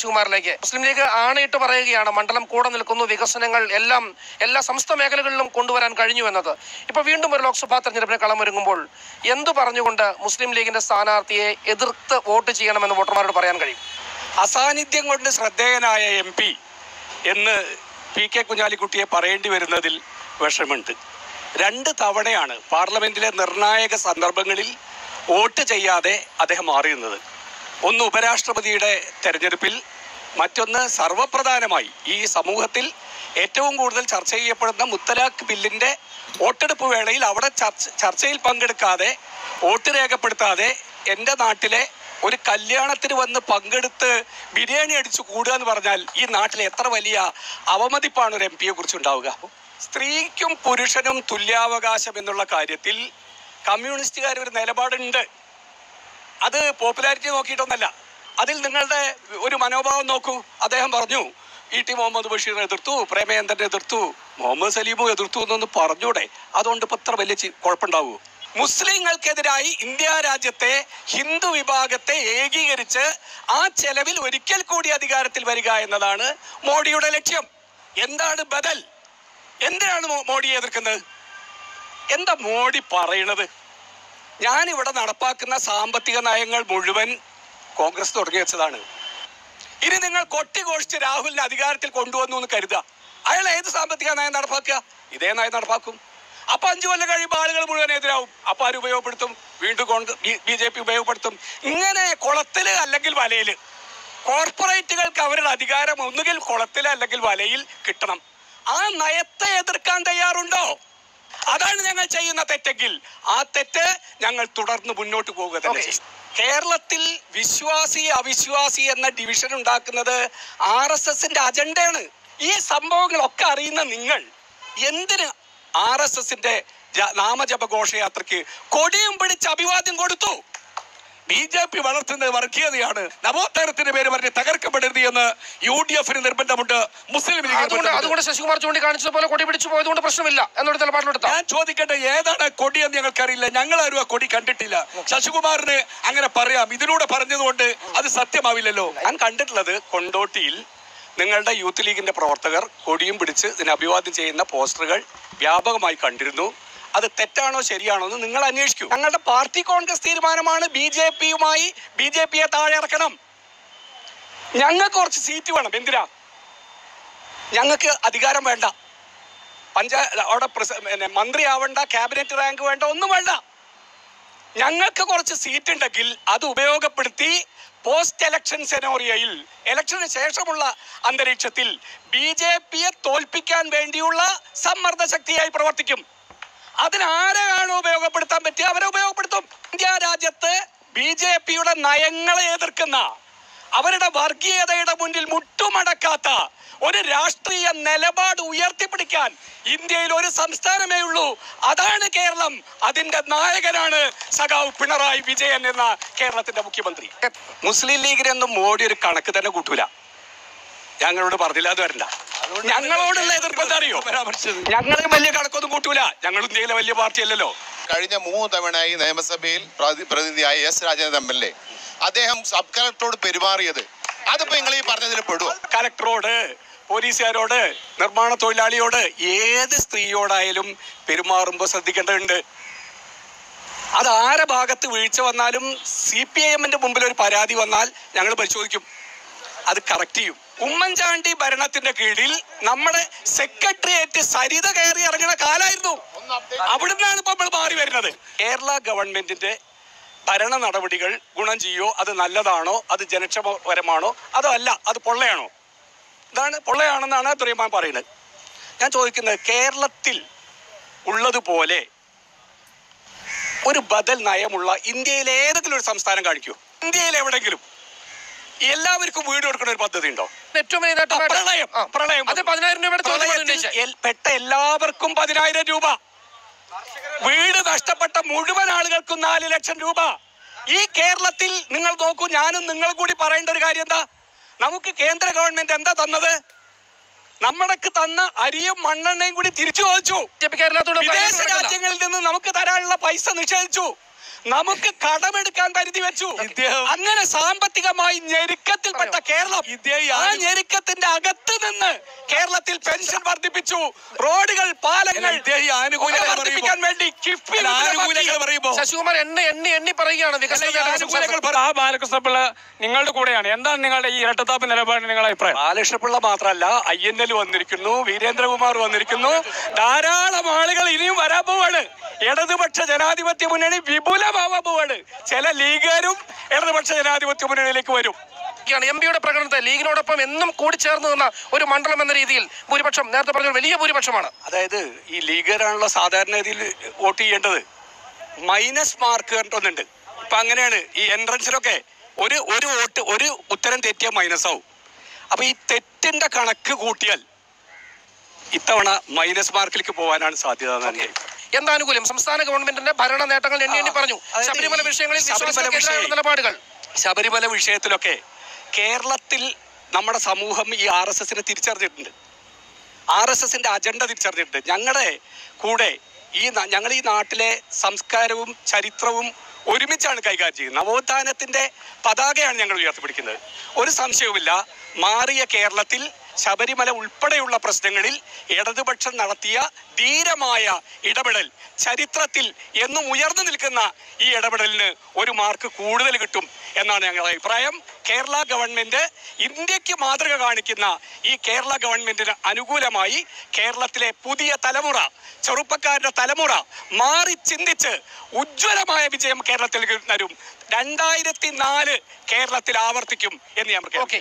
ശിവകുമാറിലേക്ക് മുസ്ലിം league ആണയിട്ട് പറയുകയാണ് മണ്ഡലം കൂടെ നിൽക്കുന്നു വികസനങ്ങൾ എല്ലാം എല്ലാ സമസ്ത മേഖലകളിലും കൊണ്ടുവരാൻ കഴിഞ്ഞു എന്നത്. ഇപ്പൊ വീണ്ടും ഒരു ലോക്സഭാ തെരഞ്ഞെടുപ്പിന് കളമൊരുങ്ങുമ്പോൾ എന്തു പറഞ്ഞുകൊണ്ട് മുസ്ലിം ലീഗിന്റെ സ്ഥാനാർത്ഥിയെ എതിർത്ത് വോട്ട് ചെയ്യണമെന്ന് വോട്ടർമാരോട് പറയാൻ കഴിയും? അസാന്നിധ്യം കൊണ്ട് ശ്രദ്ധേയനായ എം പി എന്ന് പി കെ കുഞ്ഞാലിക്കുട്ടിയെ പറയേണ്ടി വരുന്നതിൽ വിഷമുണ്ട് രണ്ട് തവണയാണ് പാർലമെന്റിലെ നിർണായക സന്ദർഭങ്ങളിൽ വോട്ട് ചെയ്യാതെ അദ്ദേഹം മാറിയുന്നത് ഒന്ന് ഉപരാഷ്ട്രപതിയുടെ തെരഞ്ഞെടുപ്പിൽ മറ്റൊന്ന് സർവപ്രധാനമായി ഈ സമൂഹത്തിൽ ഏറ്റവും കൂടുതൽ ചർച്ച ചെയ്യപ്പെടുന്ന മുത്തലാഖ് ബില്ലിന്റെ വോട്ടെടുപ്പ് വേളയിൽ അവിടെ ചർച്ച ചർച്ചയിൽ പങ്കെടുക്കാതെ വോട്ട് രേഖപ്പെടുത്താതെ എന്റെ നാട്ടിലെ ഒരു കല്യാണത്തിന് വന്ന് പങ്കെടുത്ത് ബിരിയാണി അടിച്ചു കൂടുക എന്ന് പറഞ്ഞാൽ ഈ നാട്ടിലെ എത്ര വലിയ അവമതിപ്പാണ് ഒരു എം പിയെ കുറിച്ച് ഉണ്ടാവുക? സ്ത്രീക്കും പുരുഷനും തുല്യാവകാശം എന്നുള്ള കാര്യത്തിൽ കമ്മ്യൂണിസ്റ്റുകാർ ഒരു നിലപാടുണ്ട്. അത് പോപ്പുലാരിറ്റി നോക്കിയിട്ടൊന്നല്ല. അതിൽ നിങ്ങളുടെ ഒരു മനോഭാവം നോക്കൂ. അദ്ദേഹം പറഞ്ഞു ഇ ടി മുഹമ്മദ് ബഷീറിനെ എതിർത്തു പ്രേമചന്ദ്രൻ എതിർത്തു മുഹമ്മദ് സലീമും എതിർത്തു എന്നൊന്ന് പറഞ്ഞൂടെ. അതുകൊണ്ട് ഇപ്പം ഇത്ര വലിയ കുഴപ്പമുണ്ടാവൂ. മുസ്ലിങ്ങൾക്കെതിരായി ഇന്ത്യ രാജ്യത്തെ ഹിന്ദു വിഭാഗത്തെ ഏകീകരിച്ച് ആ ചെലവിൽ ഒരിക്കൽ കൂടി അധികാരത്തിൽ വരിക എന്നതാണ് മോഡിയുടെ ലക്ഷ്യം. എന്താണ് ബദൽ? എന്തിനാണ് മോഡി മോഡിയെ എതിർക്കുന്നത്? എന്താ മോഡി പറയണത്? ഞാനിവിടെ നടപ്പാക്കുന്ന സാമ്പത്തിക നയങ്ങൾ മുഴുവൻ കോൺഗ്രസ് തുടങ്ങി വെച്ചതാണ്. ഇനി നിങ്ങൾ കൊട്ടിഘോഷിച്ച് രാഹുലിനെ അധികാരത്തിൽ കൊണ്ടുവന്നു എന്ന് കരുതുക. അയാൾ ഏത് സാമ്പത്തിക നയം നടപ്പാക്കുക? ഇതേ നയം നടപ്പാക്കും. അപ്പൊ അഞ്ചു കൊല്ലം കഴിയുമ്പോൾ ആളുകൾ മുഴുവൻ എതിരാവും. അപ്പൊ ആര് ഉപയോഗപ്പെടുത്തും? വീണ്ടും കോൺഗ്രസ് ബി ജെ പി ഉപയോഗപ്പെടുത്തും. ഇങ്ങനെ കുളത്തിൽ അല്ലെങ്കിൽ വലയിൽ കോർപ്പറേറ്റുകൾക്ക് അവരുടെ അധികാരം ഒന്നുകിൽ കുളത്തിൽ അല്ലെങ്കിൽ വലയിൽ കിട്ടണം. ആ നയത്തെ എതിർക്കാൻ തയ്യാറുണ്ടോ? അതാണ് ഞങ്ങൾ ചെയ്യുന്ന തെറ്റെങ്കിൽ ആ തെറ്റ് ഞങ്ങൾ തുടർന്ന് മുന്നോട്ട് പോവുക തന്നെ. കേരളത്തിൽ വിശ്വാസി അവിശ്വാസി എന്ന ഡിവിഷൻ ഉണ്ടാക്കുന്നത് ആർ എസ് എസിന്റെ അജണ്ടയാണ് ഈ സംഭവങ്ങളൊക്കെ അറിയുന്ന നിങ്ങൾ എന്തിന് ആർ എസ് എസിന്റെ നാമജപ ഘോഷയാത്രയ്ക്ക് കൊടിയും പിടിച്ച് അഭിവാദ്യം കൊടുത്തു? ബി ജെ പി വളർത്തുന്നത് വർഗീയതയാണ്. നവോത്ഥാനത്തിന്റെ പേര് പറഞ്ഞ് തകർക്കപ്പെടരുത് എന്ന് യു ഡി എഫിന് നിർബന്ധമുണ്ട്. മുസ്ലിം ലീഗ് അതുകൊണ്ട് ശശികുമാർ ചൂണ്ടിക്കാണിച്ചത് ശശികുമാർ ചൂണ്ടിക്കാണിച്ചതുപോലെ കൊടി പിടിച്ചു പോയതുകൊണ്ട് പ്രശ്നമില്ല എന്നൊരു നിലപാടിലെടുത്ത ഞാൻ ചോദിക്കട്ടെ ഏതാണ് കൊടി എന്ന് ഞങ്ങൾക്കറിയില്ല. ഞങ്ങൾ ആരും ആ കൊടി കണ്ടിട്ടില്ല. ശശികുമാറിന് അങ്ങനെ പറയാം. ഇതിലൂടെ പറഞ്ഞതുകൊണ്ട് അത് സത്യമാവില്ലല്ലോ. ഞാൻ കണ്ടിട്ടുള്ളത് കൊണ്ടോട്ടിയിൽ നിങ്ങളുടെ യൂത്ത് ലീഗിന്റെ പ്രവർത്തകർ കൊടിയും പിടിച്ച് ഇതിനെ അഭിവാദ്യം ചെയ്യുന്ന പോസ്റ്ററുകൾ വ്യാപകമായി കണ്ടിരുന്നു. അത് തെറ്റാണോ ശരിയാണോ എന്ന് നിങ്ങൾ അന്വേഷിക്കൂ. ഞങ്ങളുടെ പാർട്ടി കോൺഗ്രസ് തീരുമാനമാണ് ബി ജെ പിയുമായി ബി ജെ പിയെ താഴെ ഇറക്കണം. ഞങ്ങൾക്ക് കുറച്ച് സീറ്റ് വേണം. എന്തിനാ? ഞങ്ങൾക്ക് അധികാരം വേണ്ട. പഞ്ചായത്ത് അവിടെ പിന്നെ മന്ത്രി ആവണ്ട ക്യാബിനറ്റ് റാങ്ക് വേണ്ട ഒന്നും വേണ്ട. ഞങ്ങൾക്ക് കുറച്ച് സീറ്റ് ഉണ്ടെങ്കിൽ അത് ഉപയോഗപ്പെടുത്തി പോസ്റ്റ് എലക്ഷൻ സെനോറിയയിൽ ഇലക്ഷന് ശേഷമുള്ള അന്തരീക്ഷത്തിൽ ബി ജെ പിയെ തോൽപ്പിക്കാൻ വേണ്ടിയുള്ള സമ്മർദ്ദ ശക്തിയായി പ്രവർത്തിക്കും. അതിനാരെയാണ് ഉപയോഗപ്പെടുത്താൻ പറ്റുക അവരെ ഉപയോഗപ്പെടുത്തും. ഇന്ത്യ രാജ്യത്ത് ബി ജെ പിയുടെ നയങ്ങളെ എതിർക്കുന്ന അവരുടെ വർഗീയതയുടെ മുന്നിൽ മുട്ടുമടക്കാത്ത ഒരു രാഷ്ട്രീയ നിലപാട് ഉയർത്തിപ്പിടിക്കാൻ ഇന്ത്യയിൽ ഒരു സംസ്ഥാനമേ ഉള്ളൂ. അതാണ് കേരളം. അതിന്റെ നായകനാണ് സഖാവ് പിണറായി വിജയൻ എന്ന കേരളത്തിന്റെ മുഖ്യമന്ത്രി. മുസ്ലിം ലീഗിനെന്നും മോഡി ഒരു കണക്ക് തന്നെ കൂട്ടൂല. ഞങ്ങളോട് പറഞ്ഞില്ല അത് വരണ്ട. ഞങ്ങളോടുള്ള എതിർപ്പ് എന്താ അറിയോ? ഞങ്ങളും വലിയ കണക്കൊന്നും കൂട്ടൂല. ഞങ്ങൾ ഇന്ത്യയിലെ വലിയ പാർട്ടി അല്ലല്ലോ കഴിഞ്ഞ മൂന്ന് തവണയായി നിയമസഭയിൽ പ്രതിനിധിയായ S Rajendran M L A. അദ്ദേഹം സബ് കളക്ടറോട് പെരുമാറിയത്. അതിപ്പോ നിങ്ങൾ ഈ പറഞ്ഞതിൽ പെടുവോ കലക്ടറോട് പോലീസുകാരോട് നിർമ്മാണ തൊഴിലാളിയോട് ഏത് സ്ത്രീയോടായാലും പെരുമാറുമ്പോൾ ശ്രദ്ധിക്കേണ്ടതുണ്ട്. അത് ആരെ ഭാഗത്ത് വീഴ്ച വന്നാലും സി പി ഐ എമ്മിന്റെ മുമ്പിൽ ഒരു പരാതി വന്നാൽ ഞങ്ങൾ പരിശോധിക്കും. അത് കറക്റ്റ് ചെയ്യും. ഉമ്മൻചാണ്ടി ഭരണത്തിന്റെ കീഴിൽ നമ്മുടെ സെക്രട്ടേറിയറ്റ് സരിത കയറി ഇറങ്ങുന്ന കാലായിരുന്നു. അവിടുന്നാണ് ഇപ്പൊ നമ്മൾ മാറി വരുന്നത്. കേരള ഗവൺമെന്റിന്റെ ഭരണ നടപടികൾ ഗുണം ചെയ്യോ? അത് നല്ലതാണോ? അത് ജനക്ഷമപരമാണോ? അതോ അല്ല അത് പൊള്ളയാണോ? ഇതാണ് പൊള്ളയാണെന്നാണ് തുറയമാൻ പറയുന്നത്. ഞാൻ ചോദിക്കുന്നത് കേരളത്തിൽ ഉള്ളതുപോലെ ഒരു ബദൽ നയമുള്ള ഇന്ത്യയിലെ ഏതെങ്കിലും ഒരു സംസ്ഥാനം കാണിക്കൂ. ഇന്ത്യയിൽ എവിടെങ്കിലും. എല്ലാവർക്കും വീട് കൊടുക്കുന്ന ഒരു പദ്ധതി ഉണ്ടോ? ഏറ്റവും പ്രളയം പ്രളയം. അത് പതിനായിരം രൂപയുടെ പെട്ട എല്ലാവർക്കും പതിനായിരം രൂപ. വീട് നഷ്ടപ്പെട്ട മുഴുവൻ ആളുകൾക്കും നാല് ലക്ഷം രൂപ. ഈ കേരളത്തിൽ നിങ്ങൾ നോക്കൂ ഞാനും നിങ്ങൾ കൂടി പറയേണ്ട ഒരു കാര്യം എന്താ? നമുക്ക് കേന്ദ്ര ഗവൺമെന്റ് എന്താ തന്നത്? നമ്മടക്ക് തന്ന അരിയും മണ്ണെണ്ണയും കൂടി തിരിച്ചു ചോദിച്ചു. വിദേശ രാജ്യങ്ങളിൽ നിന്ന് നമുക്ക് തരാനുള്ള പൈസ നിഷേധിച്ചു. നമുക്ക് കടമെടുക്കാൻ പരിധി വെച്ചു. അങ്ങനെ സാമ്പത്തികമായി ഞെരുക്കത്തിൽപ്പെട്ട കേരളം ആ ഞെരുക്കത്തിന്റെ അകത്ത് നിന്ന് കേരളത്തിൽ പെൻഷൻ വർദ്ധിപ്പിച്ചു. റോഡുകൾ പാലങ്ങൾ വർദ്ധിപ്പിക്കാൻ വേണ്ടി. ശശികുമാർ എണ്ണി എണ്ണി എണ്ണി പറയുകയാണ്. ആ ബാലകൃഷ്ണപിള്ള നിങ്ങളുടെ കൂടെയാണ്. എന്താണ് നിങ്ങളുടെ ഈ ഇരട്ടത്താപ്പ് നിലപാട് നിങ്ങളുടെ അഭിപ്രായം? ബാലകൃഷ്ണപിള്ള മാത്രമല്ല ഐ എൻ എൽ വന്നിരിക്കുന്നു വീരേന്ദ്രകുമാർ വന്നിരിക്കുന്നു. ധാരാളം ആളുകൾ ഇനിയും വരാൻ പോവാണ്. ഇടതുപക്ഷ ജനാധിപത്യ മുന്നണി വിപുലമാവാൻ പോവാണ് ചില ലീഗുകാരും ഇടതുപക്ഷ ജനാധിപത്യ മുന്നണിയിലേക്ക് വരും. ാണ് എം പിയുടെ പ്രകടനത്തെ ലീഗിനോടൊപ്പം എന്നും കൂടിച്ചേർന്ന് നിന്ന ഒരു മണ്ഡലം എന്ന രീതിയിൽ ഭൂരിപക്ഷം നേരത്തെ പറഞ്ഞ വലിയ ഭൂരിപക്ഷമാണ്. അതായത് ഈ ലീഗുകാരാണല്ലോ സാധാരണ രീതിയിൽ വോട്ട് ചെയ്യേണ്ടത്. മൈനസ് മാർക്ക് കണ്ടൊന്നുണ്ട് ഇപ്പൊ അങ്ങനെയാണ് ഈ എൻട്രൻസിലൊക്കെ ഒരു ഒരു വോട്ട് ഒരു ഉത്തരം തെറ്റിയാൽ മൈനസ് ആവും. അപ്പൊ ഈ തെറ്റിന്റെ കണക്ക് കൂട്ടിയാൽ ഇത്തവണ മൈനസ് മാർക്കിലേക്ക് പോകാനാണ് സാധ്യത എന്നാണ്. എന്താനുകൂല്യം? സംസ്ഥാന ഗവൺമെന്റിന്റെ ഭരണ നേട്ടങ്ങൾ എണ്ണി എണ്ണി പറഞ്ഞു. ശബരിമല വിഷയങ്ങളിൽ നിലപാടുകൾ. ശബരിമല വിഷയത്തിലൊക്കെ കേരളത്തിൽ നമ്മുടെ സമൂഹം ഈ ആർ എസ് എസിനെ തിരിച്ചറിഞ്ഞിട്ടുണ്ട്. ആർ എസ് എസിന്റെ അജണ്ട തിരിച്ചറിഞ്ഞിട്ടുണ്ട്. ഞങ്ങളുടെ കൂടെ ഈ ഞങ്ങൾ ഈ നാട്ടിലെ സംസ്കാരവും ചരിത്രവും ഒരുമിച്ചാണ് കൈകാര്യം ചെയ്യുന്നത്. നവോത്ഥാനത്തിന്റെ പതാകയാണ് ഞങ്ങൾ ഉയർത്തിപ്പിടിക്കുന്നത്. ഒരു സംശയവുമില്ല. മാറിയ കേരളത്തിൽ ശബരിമല ഉൾപ്പെടെയുള്ള പ്രശ്നങ്ങളിൽ ഇടതുപക്ഷം നടത്തിയ ധീരമായ ഇടപെടൽ ചരിത്രത്തിൽ എന്നും ഉയർന്നു നിൽക്കുന്ന ഈ ഇടപെടലിന് ഒരു മാർക്ക് കൂടുതൽ കിട്ടും എന്നാണ് ഞങ്ങളുടെ അഭിപ്രായം. കേരള ഗവൺമെന്റ് ഇന്ത്യയ്ക്ക് മാതൃക കാണിക്കുന്ന ഈ കേരള ഗവൺമെന്റിന് അനുകൂലമായി കേരളത്തിലെ പുതിയ തലമുറ ചെറുപ്പക്കാരുടെ തലമുറ മാറി ചിന്തിച്ച് ഉജ്ജ്വലമായ വിജയം കേരളത്തിൽ തരും. രണ്ടായിരത്തി നാല് കേരളത്തിൽ ആവർത്തിക്കും എന്ന് ഞാൻ. ഓക്കെ